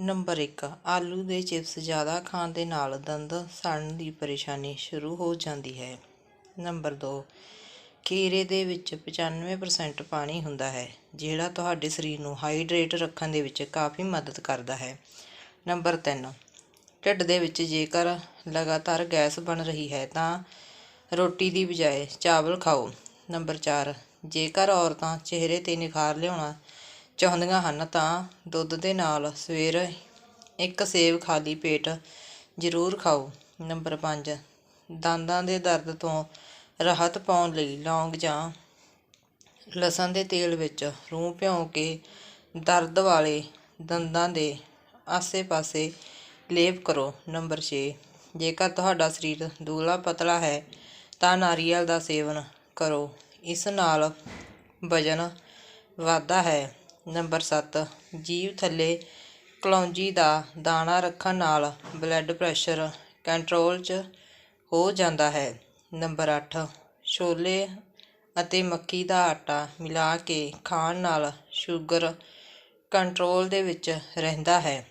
Number ਇੱਕ, ਆਲੂ ਦੇ ਚਿਪਸ ਜ਼ਿਆਦਾ ਖਾਣ ਦੇ ਨਾਲ ਦੰਦ ਸੜਨ ਦੀ ਪਰੇਸ਼ਾਨੀ ਸ਼ੁਰੂ ਹੋ ਜਾਂਦੀ ਹੈ। ਨੰਬਰ ਦੋ, ਖੀਰੇ ਦੇ ਵਿੱਚ ਪਚਾਨਵੇਂ ਪਰਸੈਂਟ ਪਾਣੀ ਹੁੰਦਾ ਹੈ, ਜਿਹੜਾ ਤੁਹਾਡੇ ਸਰੀਰ ਨੂੰ ਹਾਈਡਰੇਟ ਰੱਖਣ ਦੇ ਵਿੱਚ ਕਾਫੀ ਮਦਦ ਕਰਦਾ ਹੈ। ਨੰਬਰ ਤਿੰਨ, ਢਿੱਡ ਦੇ ਵਿੱਚ ਜੇਕਰ ਲਗਾਤਾਰ ਗੈਸ ਬਣ ਰਹੀ ਹੈ ਤਾਂ ਰੋਟੀ ਦੀ ਬਜਾਏ ਚਾਵਲ ਖਾਓ। ਨੰਬਰ ਚਾਰ, ਜੇਕਰ ਔਰਤਾਂ ਚਿਹਰੇ 'ਤੇ ਨਿਖਾਰ ਲਿਆਉਣਾ ਚਾਹੁੰਦੀਆਂ ਹਨ ਤਾਂ ਦੁੱਧ ਦੇ ਨਾਲ ਸਵੇਰੇ ਇੱਕ ਸੇਬ ਖਾਲੀ ਪੇਟ ਜ਼ਰੂਰ ਖਾਓ। ਨੰਬਰ ਪੰਜ, ਦੰਦਾਂ ਦੇ ਦਰਦ ਤੋਂ ਰਾਹਤ ਪਾਉਣ ਲਈ ਲੌਂਗ ਜਾਂ ਲਸਣ ਦੇ ਤੇਲ ਵਿੱਚ ਰੂਹ ਭਿਉਂ ਕੇ ਦਰਦ ਵਾਲੇ ਦੰਦਾਂ ਦੇ ਆਸੇ-ਪਾਸੇ ਲੇਪ ਕਰੋ। ਨੰਬਰ 6 ਜੇਕਰ ਤੁਹਾਡਾ ਸਰੀਰ ਦੁਗਲਾ ਪਤਲਾ ਹੈ ਤਾਂ ਨਾਰੀਅਲ ਦਾ ਸੇਵਨ ਕਰੋ। ਇਸ ਨਾਲ ਵਜਨ ਵਧਦਾ ਹੈ। ਨੰਬਰ ਸੱਤ। ਜੀਭ ਥੱਲੇ ਕਲੌਂਜੀ ਦਾ ਦਾਣਾ ਰੱਖਣ ਨਾਲ ਬਲੱਡ ਪ੍ਰੈਸ਼ਰ ਕੰਟਰੋਲ 'ਚ ਹੋ ਜਾਂਦਾ ਹੈ। ਨੰਬਰ ਅੱਠ। ਛੋਲੇ ਅਤੇ ਮੱਕੀ ਦਾ ਆਟਾ ਮਿਲਾ ਕੇ ਖਾਣ ਨਾਲ ਸ਼ੂਗਰ ਕੰਟਰੋਲ ਦੇ ਵਿੱਚ ਰਹਿੰਦਾ ਹੈ।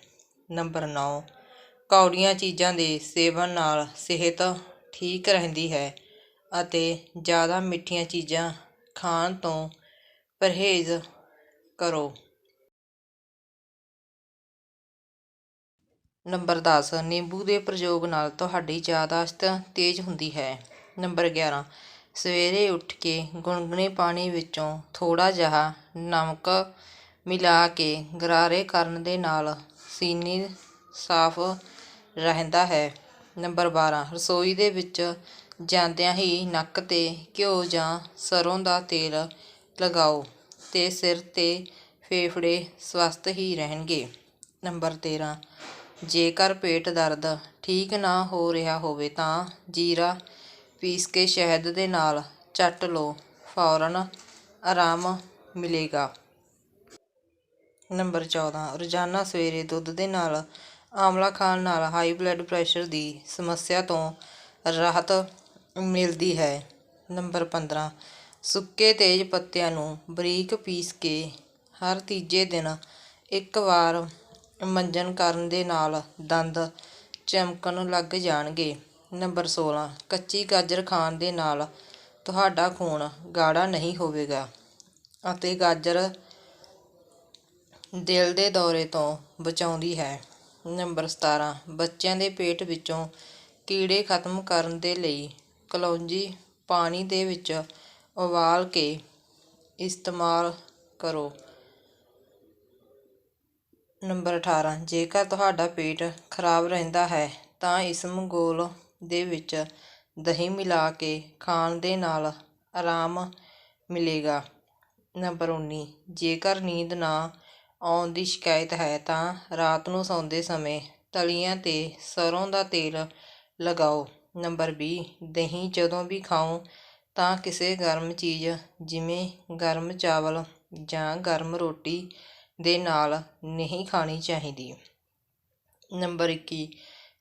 ਨੰਬਰ 9 ਕੌੜੀਆਂ ਚੀਜ਼ਾਂ ਦੇ ਸੇਵਨ ਨਾਲ ਸਿਹਤ ਠੀਕ ਰਹਿੰਦੀ ਹੈ ਅਤੇ ਜ਼ਿਆਦਾ ਮਿੱਠੀਆਂ ਚੀਜ਼ਾਂ ਖਾਣ ਤੋਂ ਪਰਹੇਜ਼ ਕਰੋ। ਨੰਬਰ 10 ਨਿੰਬੂ ਦੇ ਪ੍ਰਯੋਗ ਨਾਲ ਤੁਹਾਡੀ ਯਾਦਾਸ਼ਤ ਤੇਜ਼ ਹੁੰਦੀ ਹੈ। ਨੰਬਰ 11 ਸਵੇਰੇ ਉੱਠ ਕੇ ਗੁਨਗੁਨੇ ਪਾਣੀ ਵਿੱਚੋਂ ਥੋੜ੍ਹਾ ਜਿਹਾ ਨਮਕ ਮਿਲਾ ਕੇ ਗਰਾਰੇ ਕਰਨ ਦੇ ਨਾਲ ਸੀਨੀ ਸਾਫ਼ ਰਹਿੰਦਾ ਹੈ। ਨੰਬਰ 12 ਰਸੋਈ ਦੇ ਵਿੱਚ ਜਾਂਦਿਆਂ ਹੀ ਨੱਕ 'ਤੇ ਘਿਓ ਜਾਂ ਸਰੋਂ ਦਾ ਤੇਲ ਲਗਾਓ। ਤੇ ਸਿਰ ਤੇ ਫੇਫੜੇ ਸਵਸਥ ਹੀ ਰਹਿਣਗੇ। ਨੰਬਰ 13 ਜੇਕਰ ਪੇਟ ਦਰਦ ਠੀਕ ਨਾ ਹੋ ਰਿਹਾ ਹੋਵੇ ਤਾਂ ਜੀਰਾ ਪੀਸ ਕੇ ਸ਼ਹਿਦ ਦੇ ਨਾਲ ਚੱਟ ਲਓ, ਫੌਰਨ ਆਰਾਮ ਮਿਲੇਗਾ। ਨੰਬਰ 14 ਰੋਜ਼ਾਨਾ ਸਵੇਰੇ ਦੁੱਧ ਦੇ ਨਾਲ ਆਮਲਾ ਖਾਣ ਨਾਲ ਹਾਈ ਬਲੱਡ ਪ੍ਰੈਸ਼ਰ ਦੀ ਸਮੱਸਿਆ ਤੋਂ ਰਾਹਤ ਮਿਲਦੀ ਹੈ। ਨੰਬਰ 15 ਸੁੱਕੇ ਤੇਜ ਪੱਤਿਆਂ ਨੂੰ ਬਰੀਕ ਪੀਸ ਕੇ ਹਰ ਤੀਜੇ ਦਿਨ ਇੱਕ ਵਾਰ ਮੰਜਨ ਕਰਨ ਦੇ ਨਾਲ ਦੰਦ ਚਮਕਣ ਲੱਗ ਜਾਣਗੇ। ਨੰਬਰ 16 ਕੱਚੀ ਗਾਜਰ ਖਾਣ ਦੇ ਨਾਲ ਤੁਹਾਡਾ ਖੂਨ ਗਾੜਾ ਨਹੀਂ ਹੋਵੇਗਾ ਅਤੇ ਗਾਜਰ ਦਿਲ ਦੇ ਦੌਰੇ ਤੋਂ ਬਚਾਉਂਦੀ ਹੈ। ਨੰਬਰ 17 ਬੱਚਿਆਂ ਦੇ ਪੇਟ ਵਿੱਚੋਂ ਕੀੜੇ ਖਤਮ ਕਰਨ ਦੇ ਲਈ ਕਲੌਂਜੀ ਪਾਣੀ ਦੇ ਵਿੱਚ ਉਬਾਲ ਕੇ ਇਸਤੇਮਾਲ ਕਰੋ। ਨੰਬਰ 18 ਜੇਕਰ ਤੁਹਾਡਾ ਪੇਟ ਖਰਾਬ ਰਹਿੰਦਾ ਹੈ, ਤਾਂ ਇਸ ਮੰਗੋਲ ਦੇ ਵਿੱਚ ਦਹੀਂ ਮਿਲਾ ਕੇ ਖਾਣ ਦੇ ਨਾਲ ਆਰਾਮ ਮਿਲੇਗਾ। ਨੰਬਰ 19 ਜੇਕਰ ਨੀਂਦ ਨਾ ਆਉਣ ਦੀ ਸ਼ਿਕਾਇਤ ਹੈ, ਤਾਂ ਰਾਤ ਨੂੰ ਸੌਂਦੇ ਸਮੇਂ ਤਲੀਆਂ 'ਤੇ ਸਰੋਂ ਦਾ ਤੇਲ ਲਗਾਓ। ਨੰਬਰ 20 ਦਹੀਂ ਜਦੋਂ ਵੀ ਖਾਓ ਤਾਂ ਕਿਸੇ ਗਰਮ ਚੀਜ਼, ਜਿਵੇਂ ਗਰਮ ਚਾਵਲ ਜਾਂ ਗਰਮ ਰੋਟੀ ਦੇ ਨਾਲ ਨਹੀਂ ਖਾਣੀ ਚਾਹੀਦੀ। ਨੰਬਰ 21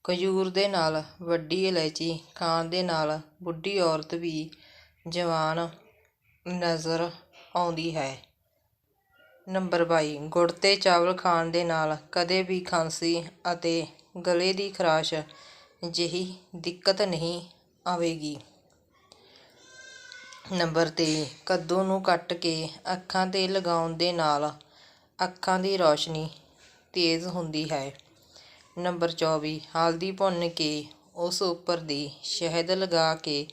ਖਜੂਰ ਦੇ ਨਾਲ ਵੱਡੀ ਇਲਾਇਚੀ ਖਾਣ ਦੇ ਨਾਲ ਬੁੱਢੀ ਔਰਤ ਵੀ ਜਵਾਨ ਨਜ਼ਰ ਆਉਂਦੀ ਹੈ। ਨੰਬਰ ਬਾਈ, ਗੁੜ ਤੇ ਚਾਵਲ ਖਾਣ ਦੇ ਨਾਲ ਕਦੇ ਵੀ ਖਾਂਸੀ ਅਤੇ ਗਲੇ ਦੀ ਖਰਾਸ਼ ਜਿਹੀ ਦਿੱਕਤ ਨਹੀਂ ਆਵੇਗੀ। ਨੰਬਰ ਤੇਈ ਕੱਦੂ ਨੂੰ ਕੱਟ ਕੇ ਅੱਖਾਂ 'ਤੇ ਲਗਾਉਣ ਦੇ ਨਾਲ ਅੱਖਾਂ ਦੀ ਰੌਸ਼ਨੀ ਤੇਜ਼ ਹੁੰਦੀ ਹੈ। ਨੰਬਰ 24 ਹਲਦੀ ਭੁੰਨ ਕੇ ਉਸ ਉੱਪਰ ਦੀ ਸ਼ਹਿਦ ਲਗਾ ਕੇ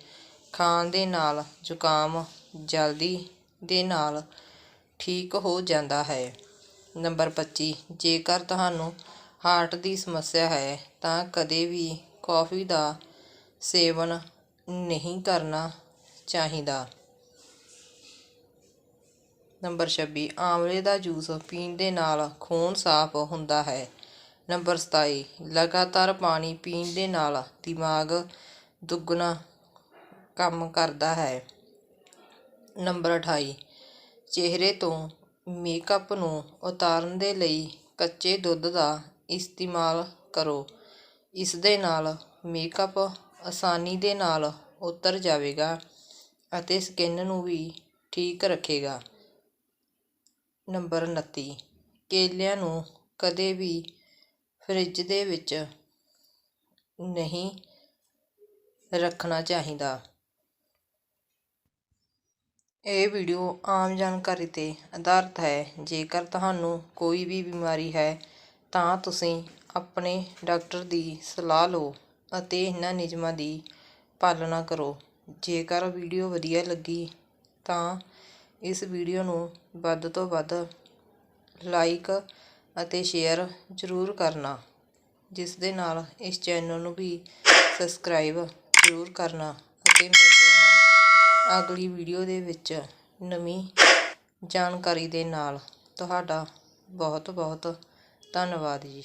ਖਾਣ ਦੇ ਨਾਲ ਜ਼ੁਕਾਮ ਜਲਦੀ ਦੇ ਨਾਲ ਠੀਕ ਹੋ ਜਾਂਦਾ ਹੈ। ਨੰਬਰ 25 ਜੇਕਰ ਤੁਹਾਨੂੰ ਹਾਰਟ ਦੀ ਸਮੱਸਿਆ ਹੈ, ਤਾਂ ਕਦੇ ਵੀ ਕੌਫੀ ਦਾ ਸੇਵਨ ਨਹੀਂ ਕਰਨਾ ਚਾਹੀਦਾ। ਨੰਬਰ 26 ਆਮਲੇ ਦਾ ਜੂਸ ਪੀਣ ਦੇ ਨਾਲ ਖੂਨ ਸਾਫ਼ ਹੁੰਦਾ ਹੈ। ਨੰਬਰ 27 ਲਗਾਤਾਰ ਪਾਣੀ ਪੀਣ ਦੇ ਨਾਲ ਦਿਮਾਗ ਦੁੱਗਣਾ ਕੰਮ ਕਰਦਾ ਹੈ। ਨੰਬਰ 28 ਚਿਹਰੇ ਤੋਂ ਮੇਕਅਪ ਨੂੰ ਉਤਾਰਨ ਦੇ ਲਈ ਕੱਚੇ ਦੁੱਧ ਦਾ ਇਸਤੇਮਾਲ ਕਰੋ। ਇਸ ਦੇ ਨਾਲ ਮੇਕਅਪ ਆਸਾਨੀ ਦੇ ਨਾਲ ਉਤਰ ਜਾਵੇਗਾ। ਅਤੇ ਸਕਿਨ ਨੂੰ ਵੀ ਠੀਕ ਰੱਖੇਗਾ। ਨੰਬਰ 29 ਕੇਲਿਆਂ ਨੂੰ ਕਦੇ ਵੀ ਫਰਿੱਜ ਦੇ ਵਿੱਚ ਨਹੀਂ ਰੱਖਣਾ ਚਾਹੀਦਾ। ਇਹ ਵੀਡੀਓ ਆਮ ਜਾਣਕਾਰੀ 'ਤੇ ਆਧਾਰਿਤ ਹੈ। ਜੇਕਰ ਤੁਹਾਨੂੰ ਕੋਈ ਵੀ ਬਿਮਾਰੀ ਹੈ, ਤਾਂ ਤੁਸੀਂ ਆਪਣੇ ਡਾਕਟਰ ਦੀ ਸਲਾਹ ਲਓ ਅਤੇ ਇਹਨਾਂ ਨਿਯਮਾਂ ਦੀ ਪਾਲਣਾ ਕਰੋ। ਜੇਕਰ ਵੀਡੀਓ ਵਧੀਆ ਲੱਗੀ ਤਾਂ ਇਸ ਵੀਡੀਓ ਨੂੰ ਵੱਧ ਤੋਂ ਵੱਧ ਲਾਈਕ ਅਤੇ ਸ਼ੇਅਰ ਜ਼ਰੂਰ ਕਰਨਾ, ਜਿਸ ਦੇ ਨਾਲ ਇਸ ਚੈਨਲ ਨੂੰ ਵੀ ਸਬਸਕ੍ਰਾਈਬ ਜ਼ਰੂਰ ਕਰਨਾ ਅਤੇ ਮਿਲਦੇ ਹਾਂ ਅਗਲੀ ਵੀਡੀਓ ਦੇ ਵਿੱਚ ਨਵੀਂ ਜਾਣਕਾਰੀ ਦੇ ਨਾਲ। ਤੁਹਾਡਾ ਬਹੁਤ ਬਹੁਤ ਧੰਨਵਾਦ ਜੀ।